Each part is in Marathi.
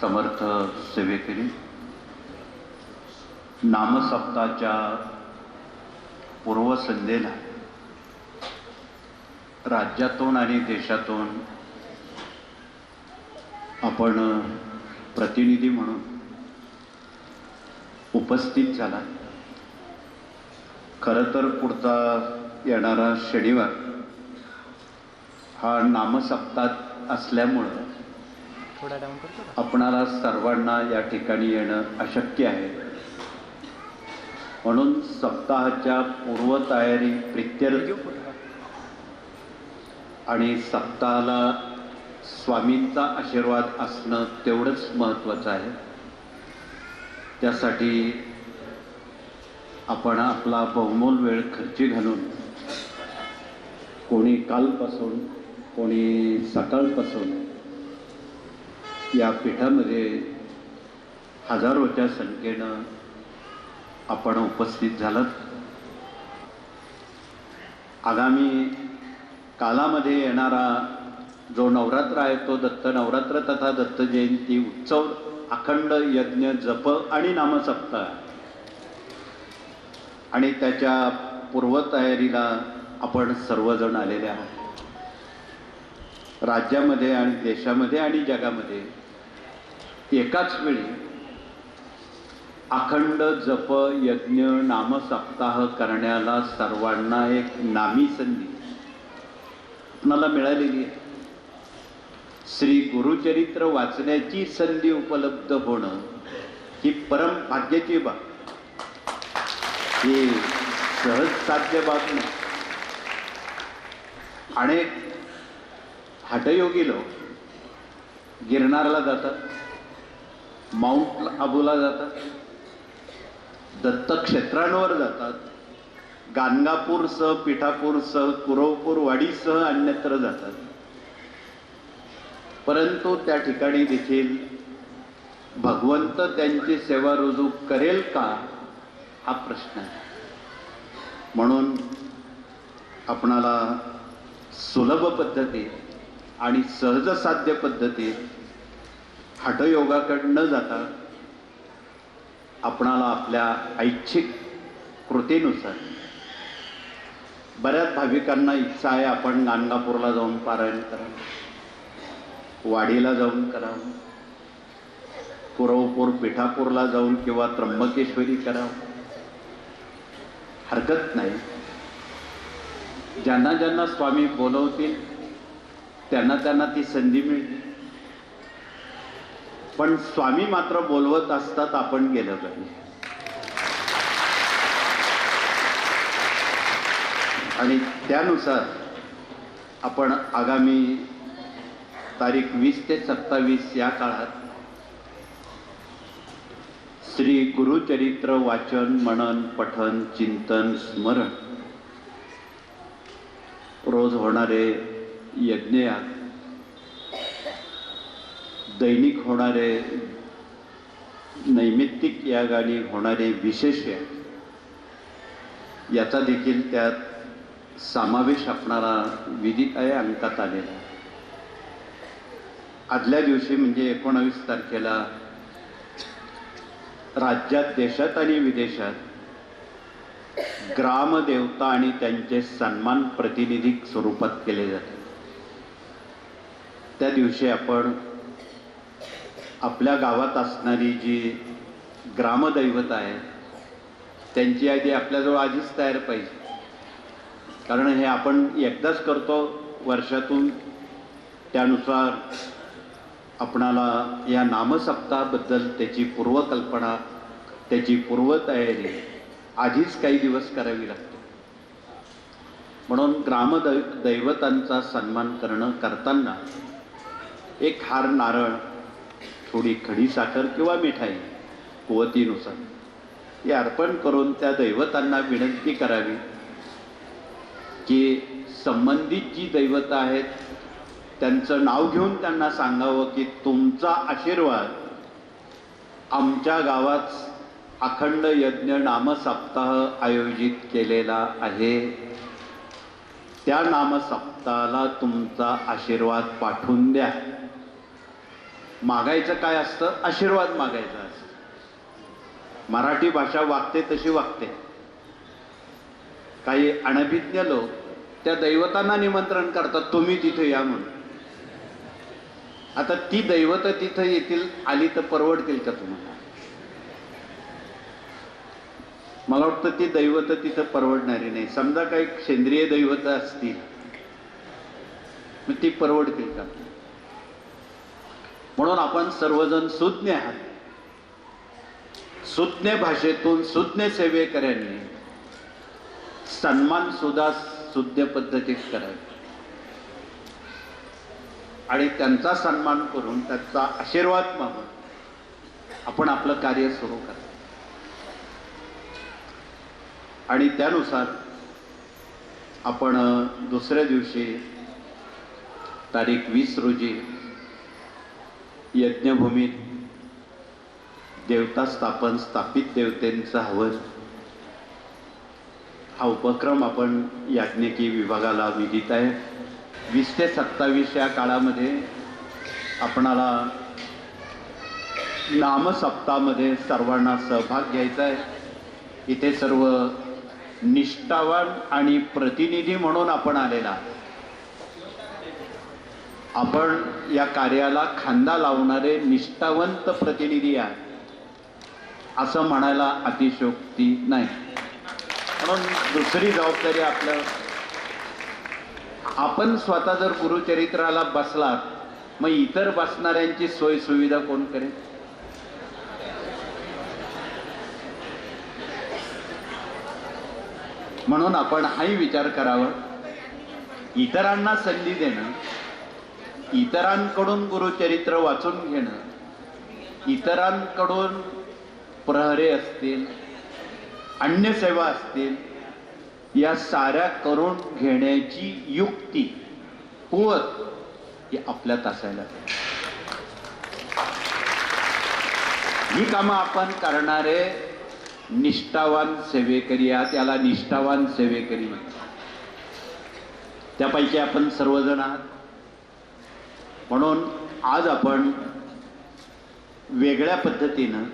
समर्थ सेवेकरी नामसप्ताच्या पूर्वसंध्येला राज्यातून आणि देशातून आपण प्रतिनिधी म्हणून उपस्थित झाला. खरं तर पुढचा येणारा शनिवार हा नामसप्ताह असल्यामुळं थोडा डाऊन करतो आपणाला सर्वांना या ठिकाणी येणं अशक्य आहे. म्हणून सप्ताहाच्या पूर्वतयारी प्रित्यर्थ? आणि सप्ताहाला स्वामींचा आशीर्वाद असणं तेवढंच महत्त्वाचं आहे. त्यासाठी आपण आपला बहुमोल वेळ खर्ची घालून कोणी कालपासून कोणी सकाळपासून या पीठामध्ये हजारोच्या संख्येनं आपण उपस्थित झालात. आगामी कालामध्ये येणारा जो नवरात्र आहे तो दत्त नवरात्र तथा दत्त जयंती उत्सव अखंड यज्ञ जप आणि नामसप्ताह आणि त्याच्या पूर्वतयारीला आपण सर्वजण आलेले आहोत. राज्यामध्ये आणि देशामध्ये आणि जगामध्ये एकाच वेळी अखंड जप यज्ञ नामसप्ताह करण्याला सर्वांना एक नामी संधी आपणाला मिळालेली आहे. श्री गुरुचरित्र वाचण्याची संधी उपलब्ध होणं ही परम भाग्याची बाब. ही सहज साध्य बाब नाही. अनेक हटयोगी लोक गिरनारला जातात माउंट आबूला जातात दत्तक्षेत्रांवर जातात गाणगापूरसह पिठापूरसह कुरवपूर वाडीसह अन्यत्र जातात. परंतु त्या ठिकाणी देखील भगवंत त्यांची सेवा रुजू करेल का हा प्रश्न आहे. म्हणून आपणाला सुलभ पद्धतीत आणि सहजसाध्य पद्धतीत हठयोगाकडे न जाता आपणाला आपल्या ऐच्छिक कृतीनुसार बऱ्याच भाविकांना इच्छा आहे आपण गाणगापूरला जाऊन पारायण करावं वाडीला जाऊन करावं पुरवपूर पिठापूरला जाऊन किंवा त्र्यंबकेश्वरी करावं. हरकत नाही. ज्यांना ज्यांना स्वामी बोलवतील त्यांना त्यांना ती संधी मिळते. पण स्वामी मात्र बोलवत असतात आपण गेलं पाहिजे. आणि त्यानुसार आपण आगामी तारीख वीस ते सत्तावीस या काळात श्री गुरुचरित्र वाचन मनन पठन चिंतन स्मरण रोज होणारे यज्ञयाग दैनिक होणारे नैमित्तिक यागाने होणारे विशेष याग याचा देखील त्यात समावेश असणारा विधी आहे अंकात आलेला. आदल्या दिवशी म्हणजे एकोणावीस तारखेला राज्यात देशात आणि विदेशात ग्रामदेवता आणि त्यांचे सन्मान प्रतिनिधिक स्वरूपात केले जाते. त्या दिवशी आपण आपल्या गावात असणारी जी ग्रामदैवत आहे त्यांची यादी आपल्याजवळ आधीच तयार पाहिजे. कारण हे आपण एकदाच करतो वर्षातून त्यानुसार आपणाला या नामसप्ताहाबद्दल त्याची पूर्वकल्पना त्याची पूर्वतयारी आधीच काही दिवस करावी लागते. म्हणून ग्रामदै दैवतांचा सन्मान करणं करताना एक हार नारळ थोडी खडी साखर किंवा मिठाई कुवतीनुसार. हे अर्पण करून त्या दैवतांना विनंती करावी की संबंधित जी दैवतं आहेत त्यांचं नाव घेऊन त्यांना सांगावं की तुमचा आशीर्वाद आमच्या गावात अखंड यज्ञ नामसप्ताह आयोजित केलेला आहे. त्या नामसप्ताहाला तुमचा आशीर्वाद पाठवून द्या. मागायचं काय असतं? आशीर्वाद मागायचा असतं. मराठी भाषा वागते तशी वागते. काही अनभिज्ञ लोक त्या दैवतांना निमंत्रण करतात तुम्ही तिथे या म्हणून. आता ती दैवत तिथं येतील आली तर परवडतील का तुम्हाला? मला वाटतं ती दैवत तिथं परवडणारी नाही. समजा काही सेंद्रिय दैवत असतील मग ती परवडतील का? म्हणून आपण सर्वजण सुज्ञ आहात. सुज्ञ भाषेतून सुज्ञ सेवेकऱ्यांनी सन्मान सुद्धा सुज्ञ पद्धतीत करावे. आणि त्यांचा सन्मान करून त्यांचा आशीर्वाद मागून आपण आपलं कार्य सुरू करा. आणि त्यानुसार आपण दुसऱ्या दिवशी तारीख वीस रोजी यज्ञभूमीत देवता स्थापन स्थापित देवतेंचं हवन. हा उपक्रम आपण याज्ञिकी विभागाला विदित आहे. वीस ते सत्तावीस या काळामध्ये आपणाला नामसप्तामध्ये सर्वांना सहभाग घ्यायचा आहे. इथे सर्व निष्ठावान आणि प्रतिनिधी म्हणून आपण आलेला आपण या कार्याला खांदा लावणारे निष्ठावंत प्रतिनिधी आहे असं म्हणायला अतिशयोक्ती नाही. म्हणून दुसरी जबाबदारी आपलं आपण स्वतः जर गुरुचरित्राला बसलात मग इतर बसणाऱ्यांची सोय सुविधा कोण करेल? म्हणून आपण हाही विचार करावा. इतरांना संधी देणं इतरांकडून गुरुचरित्र वाचून घेणं इतरांकडून प्रहरे असतील अन्य सेवा असतील या साऱ्या करून घेण्याची युक्ती कुवत ही आपल्यात असायला पाहिजे. ही कामं आपण करणारे निष्ठावान सेवेकरी आहात त्याला निष्ठावान सेवेकरी म्हणतात त्यापैकी आपण सर्वजण आहात म्हणून आज आपण वेगळ्या पद्धतीनं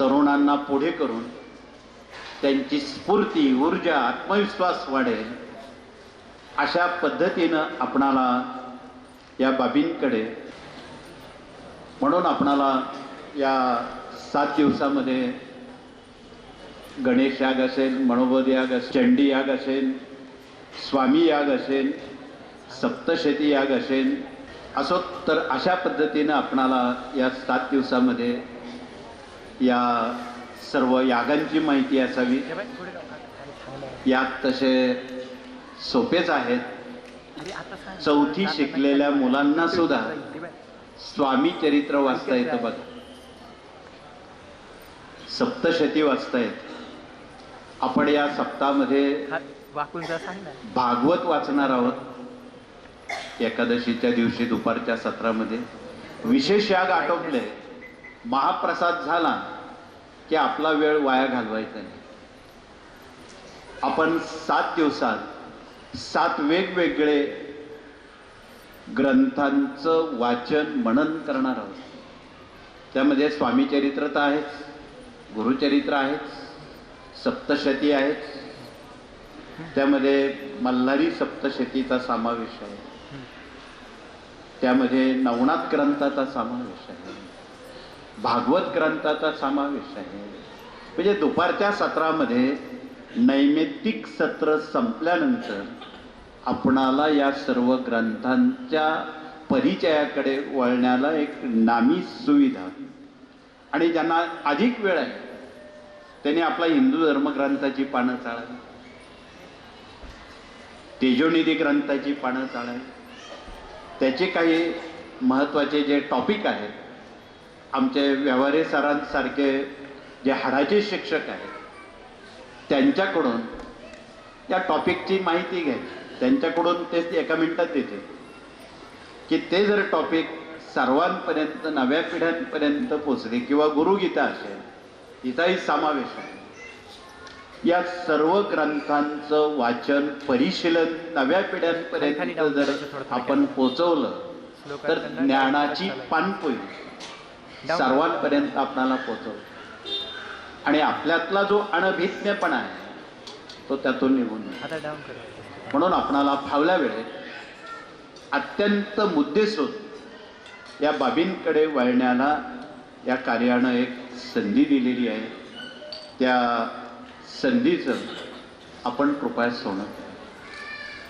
तरुणांना पुढे करून त्यांची स्फूर्ती ऊर्जा आत्मविश्वास वाढेल अशा पद्धतीनं आपणाला या बाबींकडे म्हणून आपणाला या सात दिवसामध्ये गणेश याग असेल मनोबोध याग असेल चंडी याग असेल स्वामी याग असेल सप्तशती याग असेल असो तर अशा पद्धतीनं आपणाला या सात दिवसामध्ये या सर्व यागांची माहिती असावी. याग तसे सोपेच आहेत. चौथी शिकलेल्या. मुलांना सुद्धा. स्वामी चरित्र वाचता येतं बघा सप्तशती वाचता येत आपण या सप्तामध्ये भागवत वाचणार आहोत एकादशीच्या दिवशी दुपारच्या सत्रामध्ये विशेष याग आटोपले. महाप्रसाद झाला की आपला वेळ वाया घालवायचा नाही. आपण सात दिवसात सात वेगवेगळे ग्रंथांचं वाचन मनन करणार आहोत. त्यामध्ये स्वामीचरित्र तर आहेच गुरुचरित्र आहेच सप्तशती आहेच. त्यामध्ये मल्हारी सप्तशतीचा समावेश आहे. त्यामध्ये नवनाथ ग्रंथाचा समावेश आहे. भागवत ग्रंथाचा समावेश आहे. म्हणजे दुपारच्या सत्रामध्ये नैमित्तिक सत्र संपल्यानंतर आपणाला या सर्व ग्रंथांच्या परिचयाकडे वळण्याला एक नामी सुविधा. आणि ज्यांना अधिक वेळ आहे त्यांनी आपला हिंदू धर्मग्रंथाची पानं चाळावी तेजोनिधी ग्रंथाची पानं चाळावी त्याचे काही महत्त्वाचे जे टॉपिक आहेत आमचे व्यवहारे सरांसारखे जे हाडाचे शिक्षक आहेत त्यांच्याकडून त्या टॉपिकची माहिती घ्यायची. त्यांच्याकडून ते एका मिनटात देते की ते जर टॉपिक सर्वांपर्यंत नव्या पिढ्यांपर्यंत पोचले किंवा गुरुगीता असेल तिचाही समावेश आहे. या सर्व ग्रंथांचं वाचन परिशीलन नव्या पिढ्यांपर्यंत जर आपण पोचवलं तर ज्ञानाची. पानपोई. सर्वांपर्यंत आपणाला पोचवतो आणि आपल्यातला जो अनभिज्ञपणा आहे तो त्यातून निघून म्हणून आपणाला फावल्या वेळेत अत्यंत मुद्देसूद या बाबींकडे वळण्याला या कार्यानं एक संधी दिलेली आहे. त्या संधीचं आपण कृपया सोनं